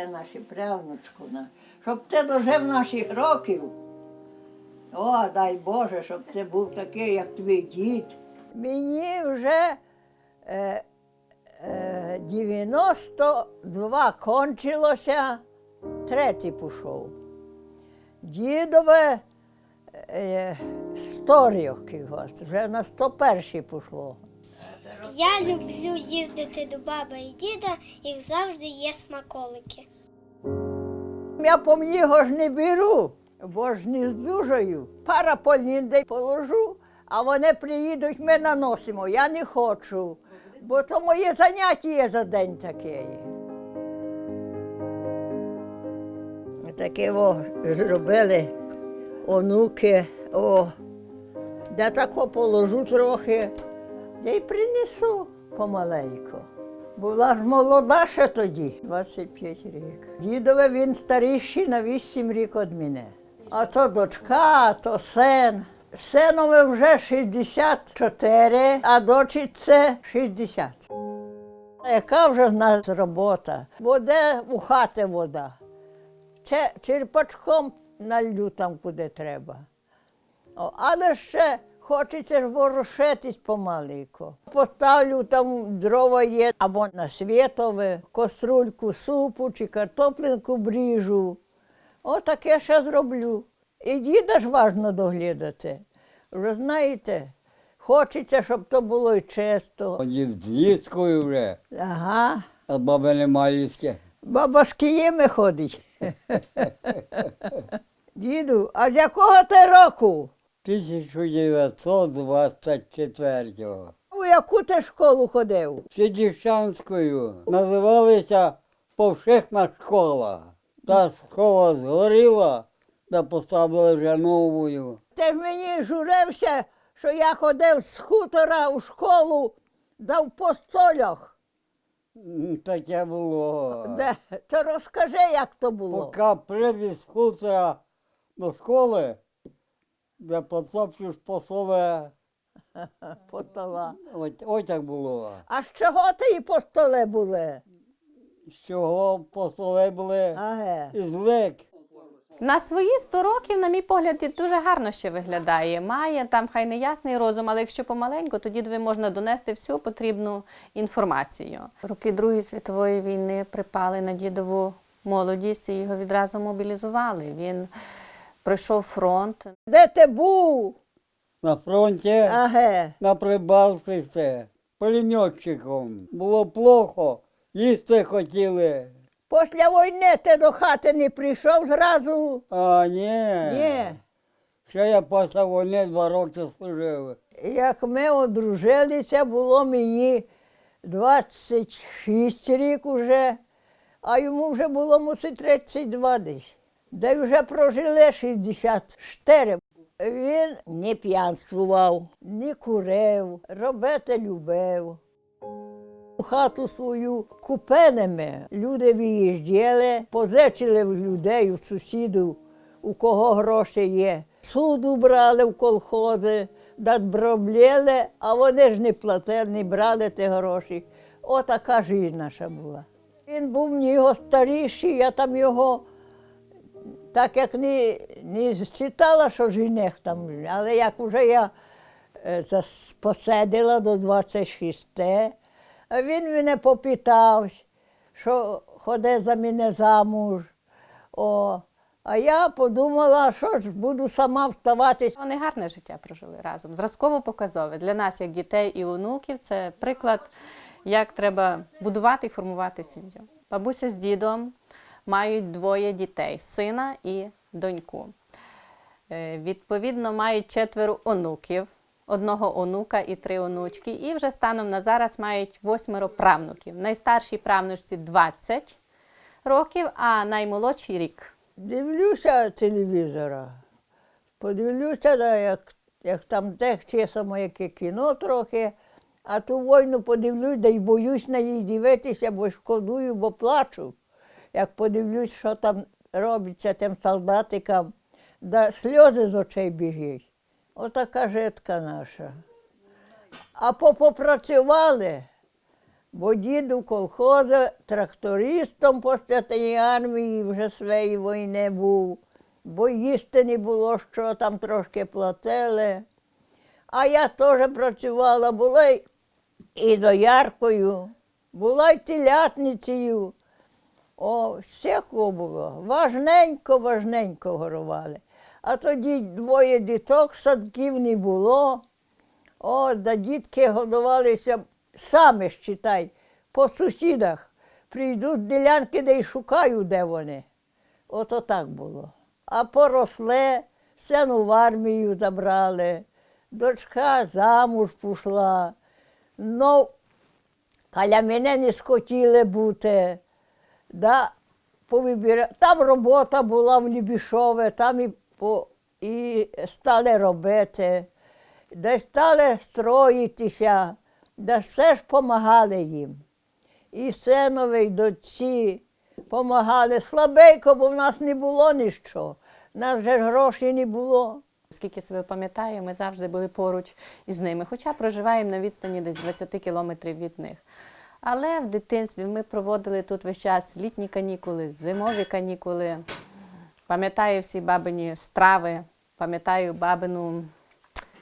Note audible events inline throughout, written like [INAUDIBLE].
це наші правнучку, щоб ти дожив наших років. О, дай Боже, щоб ти був такий, як твій дід. Мені вже е, е, 92 кончилося, третій пішов. Дідове е, 100 років, вже на 101 пішло. Я люблю їздити до баби і діда, їх завжди є смаколики. Я по його ж не беру, бо ж не здужаю. Парапольнінде положу, а вони приїдуть, ми наносимо. Я не хочу, бо то моє заняття є за день таке. Таке о, зробили онуки, о, де тако положу трохи, де й принесу помаленьку. Була ж молода ще тоді, 25 рік. Дідове він старіший на 8 рік від мене. А то дочка, а то син. Синове вже 64, а дочі це 60. Яка вже в нас робота? Воде у хати вода. Черпачком налью там, куди треба. Але ще хочеться ж ворушитись помаленьку. Поставлю там дрова є, або на світове, каструльку супу чи картоплинку бріжу. Отаке ще зроблю. І діда ж важно доглядати. Ви знаєте, хочеться, щоб то було і чисто. Ходив з ліскою вже, Ага. а баби нема ліски. Баба з киїми ходить. [LAUGHS] Діду, а з якого ти року? 1924-го. У яку ти школу ходив? Сидіщанською називалася Повшехна школа. Та школа згоріла, та поставили вже новою. Ти ж мені журився, що я ходив з хутора у школу, да в постолях. Таке було. Де? То розкажи, як то було. Поки прийдеш з хутора до школи, де потопчеш посоле. [LAUGHS] Постола. Ось, ось так було. А з чого ти і по столе були? З чого посоле були? Аге. Із лик. На свої 100 років, на мій погляд, дід дуже гарно ще виглядає. Має там хай не ясний розум, але якщо помаленьку, то дідові можна донести всю потрібну інформацію. Роки Другої світової війни припали на дідову молодість і його відразу мобілізували. Він пройшов фронт. Де ти був? На фронті, Аге. на Прибалтиці, пулеметчиком. Було плохо, їсти хотіли. Після війни ти до хати не прийшов зразу. А ні. Ні. Ще я після війни два роки служив. Як ми одружилися, було мені 26 рік уже, а йому вже було мусить 32 десь. Де вже прожили 64. Він не п'янствував, не курив, робити любив. Хату свою купеними люди виїжджали, позичили в людей, у сусідів, у кого гроші є. Суду брали в колхози, надброблєли, а вони ж не платили, не брали ті гроші. Отака життя наша була. Він був мені його старіший, я там його так як не, не читала, що жених там, але як вже я е, зас- до 26, а він мене попитав, що ходи за мене замуж. О, а я подумала, що ж буду сама вставати. Вони гарне життя прожили разом. Зразково показове для нас, як дітей і онуків, це приклад, як треба будувати і формувати сім'ю. Бабуся з дідом мають двоє дітей сина і доньку. Е, Відповідно, мають четверо онуків, одного онука і три онучки. І вже станом на зараз мають восьмеро правнуків. Найстаршій правнучці 20 років, а наймолодший рік. Дивлюся телевізора, подивлюся, да, як, як там тех часом яке кіно трохи, а ту війну подивлюсь, да й боюсь на її дивитися, бо шкодую, бо плачу. Як подивлюсь, що там робиться тим солдатикам, да сльози з очей біжать. Отака житка наша. А попопрацювали, Бо дід у колхозі трактористом після тієї армії вже своєї війни був, бо їсти не було, що там трошки платили. А я теж працювала, була і дояркою, була й телятницею. О, всякого було. Важненько, важненько горували. А тоді двоє діток, садків не було. О, да дітки годувалися самі считай, по сусідах. Прийдуть ділянки, де й шукаю, де вони. Ото так було. А поросле, сину в армію забрали, дочка замуж пішла. Ну, каля мене не схотіли бути. Да, повибіра... Там робота була в Лібішове, там і, по... і стали робити, де стали строїтися, де все ж допомагали їм. І синові, і дочці допомагали. Слабенько, бо в нас не було нічого. У нас же грошей не було. Скільки себе пам'ятаю, ми завжди були поруч із ними, хоча проживаємо на відстані десь 20 кілометрів від них. Але в дитинстві ми проводили тут весь час літні канікули, зимові канікули. Пам'ятаю всі бабині страви, пам'ятаю бабину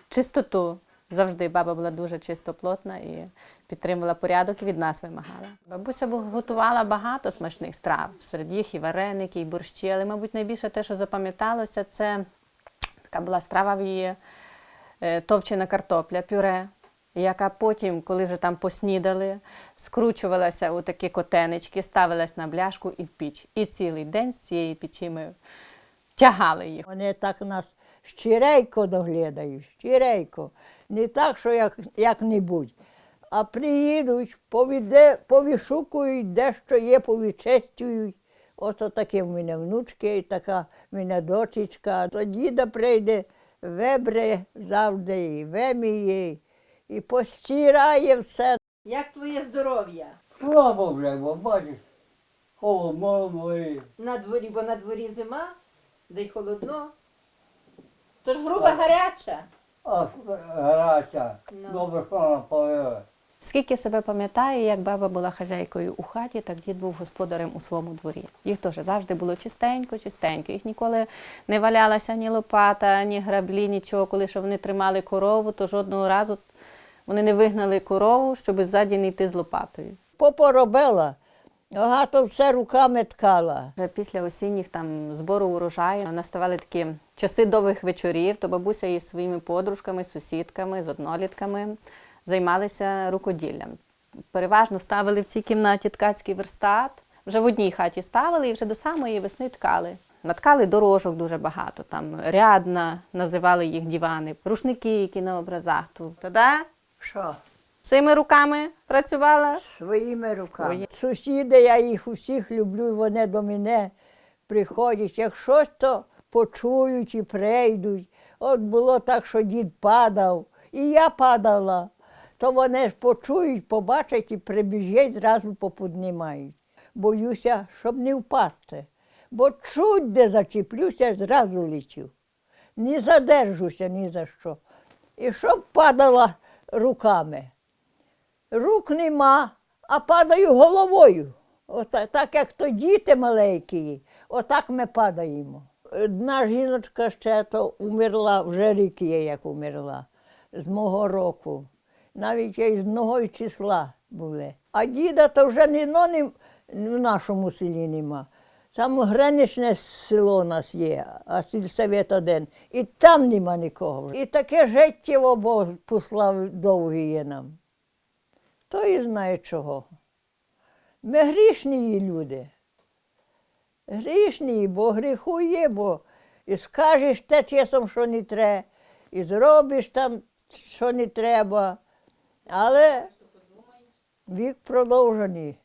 чистоту. Завжди баба була дуже чистоплотна і підтримувала порядок і від нас вимагала. Бабуся готувала багато смачних страв. Серед їх і вареники, і борщі, але, мабуть, найбільше те, що запам'яталося, це така була страва в її е, товчена картопля, пюре, яка потім, коли вже там поснідали, скручувалася у такі котенечки, ставилась на бляшку і в піч. І цілий день з цієї печі ми тягали їх. Вони так нас щирейко доглядають, щирейко. Не так, що як, як-небудь. А приїдуть, повіде, повішукують, де що є, повічестюють. Ото таке в мене внучки, і така в мене дочечка. До діда прийде, вебре завжди, і веміє, і постирає все. Як твоє здоров'я? Слабо вже, бо бачиш, холодно морі. На дворі, бо на дворі зима, де й холодно. Тож груба гаряча. А гаряча, Ну. добре, що напалили. Скільки себе пам'ятаю, як баба була хазяйкою у хаті, так дід був господарем у своєму дворі. Їх теж завжди було чистенько, чистенько. Їх ніколи не валялася ні лопата, ні граблі, нічого. Коли що вони тримали корову, то жодного разу вони не вигнали корову, щоб ззаді не йти з лопатою. Попоробила, багато все руками ткала. Вже після осінніх там збору урожаю наставали такі часи довгих вечорів, то бабуся із своїми подружками, сусідками, з однолітками займалися рукоділлям. Переважно ставили в цій кімнаті ткацький верстат. Вже в одній хаті ставили і вже до самої весни ткали. Наткали дорожок дуже багато, там рядна, називали їх дівани, рушники, які на образах. Тоді Що? цими руками працювала. Своїми руками. Свої. Сусіди, я їх усіх люблю, і вони до мене приходять. Як щось то почують і прийдуть. От було так, що дід падав, і я падала. То вони ж почують, побачать і прибіжать, зразу поподнімають. Боюся, щоб не впасти. Бо чуть де зачіплюся, зразу летю. Не задержуся ні за що. І щоб падала руками. Рук нема, а падаю головою. Ота- так як то діти маленькі, отак ми падаємо. Одна жіночка ще то умерла, вже рік є, як умерла, з мого року. Навіть і з одного числа були. А діда то вже ні но не, в нашому селі нема. Там граничне село у нас є, а сільсовет один. І там нема нікого. І таке життєво Бог послав довге є нам. Хто і знає чого. Ми грішні люди. Грішні, бо гріху є, бо і скажеш те часом, що не треба, і зробиш там, що не треба. Але вік продовжений.